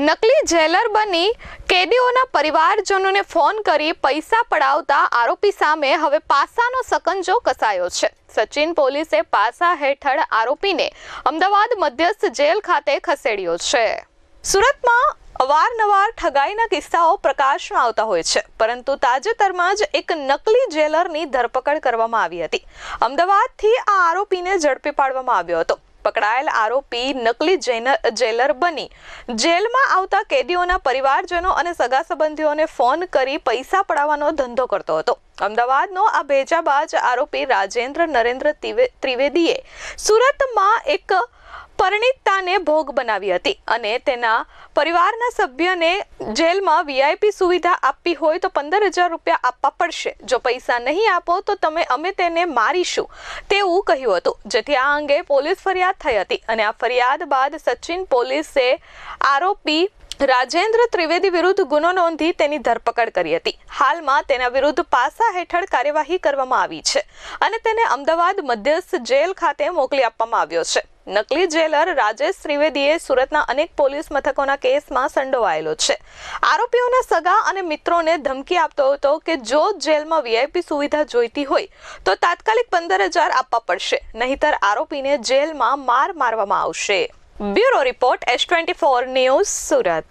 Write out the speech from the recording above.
નકલી જેલર બની કેદીઓના પરિવારજનોને ફોન કરી પૈસા પડાવતા આરોપી સામે હવે પાસાનો સકંજો કસાયો છે. સચિન પોલીસે પાસા હેઠળ આરોપીને અમદાવાદ મધ્યસ્થ જેલ ખાતે ખસેડ્યો છે. સુરતમાં અવારનવાર ઠગાઈના કિસ્સાઓ પ્રકાશમાં આવતા હોય છે, પરંતુ તાજેતરમાં જ એક નકલી જેલરની ધરપકડ કરવામાં આવી હતી. અમદાવાદથી આ આરોપીને ઝડપી પાડવામાં આવ્યો હતો. પકડાયેલ આરોપી નકલી જેલર બની. જેલમાં આવતા કેદીઓના પરિવારજનો અને સગા સંબંધીઓને ફોન કરી પૈસા પડાવવાનો ધંધો કરતો હતો. અમદાવાદનો આ ભેજાબાજ આરોપી રાજેન્દ્ર નરેન્દ્ર ત્રિવે- ત્રિવેદીએ સુરતમાં એક પરિણીતાને ભોગ બનાવી હતી અને તેના પરિવારના સભ્યને જેલમાં વીઆઈપી સુવિધા આપવી હોય તો પંદર હજાર રૂપિયા આપવા પડશે. જો પૈસા નહીં આપો તો તમે અમે તેને મારીશું, તેવું કહ્યું હતું. જેથી આ અંગે પોલીસ ફરિયાદ થઈ હતી અને આ ફરિયાદ બાદ સચિન પોલીસે આરોપી રાજેન્દ્ર ત્રિવેદી વિરુદ્ધ ગુનો નોંધી તેની ધરપકડ કરી હતી. હાલમાં તેના વિરુદ્ધ પાસા હેઠળ કાર્યવાહી કરવામાં આવી છે અને તેને અમદાવાદ મધ્યસ્થ જેલ ખાતે મોકલી આપવામાં આવ્યો છે. નકલી જેલર રાજેશ ત્રિવેદીએ સુરતના અનેક પોલીસ મથકોના કેસમાં સંડોવાયેલો છે. આરોપીઓના સગા અને મિત્રોને ધમકી આપતો હતો કે જો જેલમાં વીઆઈપી સુવિધા જોઈતી હોય તો તાત્કાલિક પંદર હજાર આપવા પડશે, નહીતર આરોપીને જેલમાં માર મારવામાં આવશે. Bureau report S twenty four news Surat.